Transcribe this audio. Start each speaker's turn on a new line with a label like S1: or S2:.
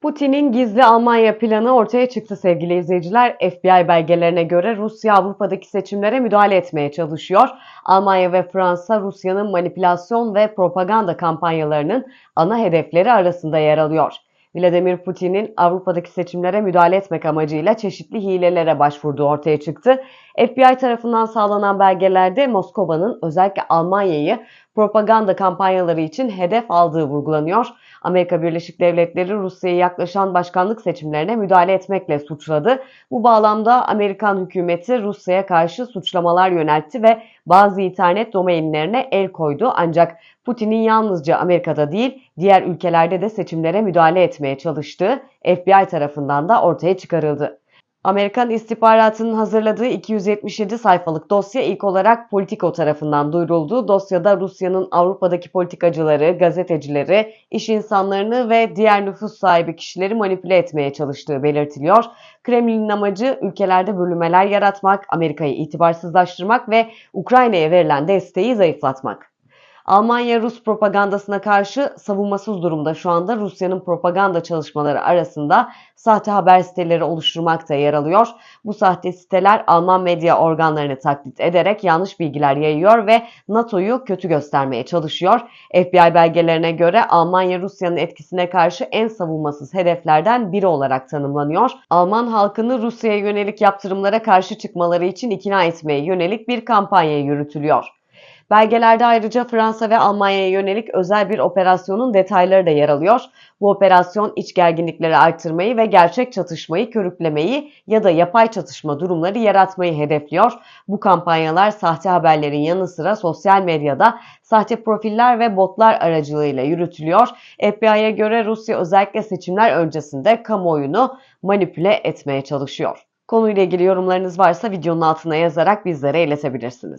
S1: Putin'in gizli Almanya planı ortaya çıktı sevgili izleyiciler. FBI belgelerine göre Rusya Avrupa'daki seçimlere müdahale etmeye çalışıyor. Almanya ve Fransa Rusya'nın manipülasyon ve propaganda kampanyalarının ana hedefleri arasında yer alıyor. Vladimir Putin'in Avrupa'daki seçimlere müdahale etmek amacıyla çeşitli hilelere başvurduğu ortaya çıktı. FBI tarafından sağlanan belgelerde Moskova'nın özellikle Almanya'yı propaganda kampanyaları için hedef aldığı vurgulanıyor. Amerika Birleşik Devletleri Rusya'ya yaklaşan başkanlık seçimlerine müdahale etmekle suçladı. Bu bağlamda Amerikan hükümeti Rusya'ya karşı suçlamalar yöneltti ve bazı internet domainlerine el koydu. Ancak Putin'in yalnızca Amerika'da değil, diğer ülkelerde de seçimlere müdahale etmeye çalıştığı FBI tarafından da ortaya çıkarıldı. Amerikan istihbaratının hazırladığı 277 sayfalık dosya ilk olarak Politico tarafından duyuruldu. Dosyada Rusya'nın Avrupa'daki politikacıları, gazetecileri, iş insanlarını ve diğer nüfus sahibi kişileri manipüle etmeye çalıştığı belirtiliyor. Kremlin'in amacı ülkelerde bölümeler yaratmak, Amerika'yı itibarsızlaştırmak ve Ukrayna'ya verilen desteği zayıflatmak. Almanya Rus propagandasına karşı savunmasız durumda şu anda Rusya'nın propaganda çalışmaları arasında sahte haber siteleri oluşturmakta yer alıyor. Bu sahte siteler Alman medya organlarını taklit ederek yanlış bilgiler yayıyor ve NATO'yu kötü göstermeye çalışıyor. FBI belgelerine göre Almanya Rusya'nın etkisine karşı en savunmasız hedeflerden biri olarak tanımlanıyor. Alman halkını Rusya'ya yönelik yaptırımlara karşı çıkmaları için ikna etmeye yönelik bir kampanya yürütülüyor. Belgelerde ayrıca Fransa ve Almanya'ya yönelik özel bir operasyonun detayları da yer alıyor. Bu operasyon iç gerginlikleri artırmayı ve gerçek çatışmayı körüklemeyi ya da yapay çatışma durumları yaratmayı hedefliyor. Bu kampanyalar sahte haberlerin yanı sıra sosyal medyada sahte profiller ve botlar aracılığıyla yürütülüyor. FBI'ye göre Rusya özellikle seçimler öncesinde kamuoyunu manipüle etmeye çalışıyor. Konuyla ilgili yorumlarınız varsa videonun altına yazarak bizlere iletebilirsiniz.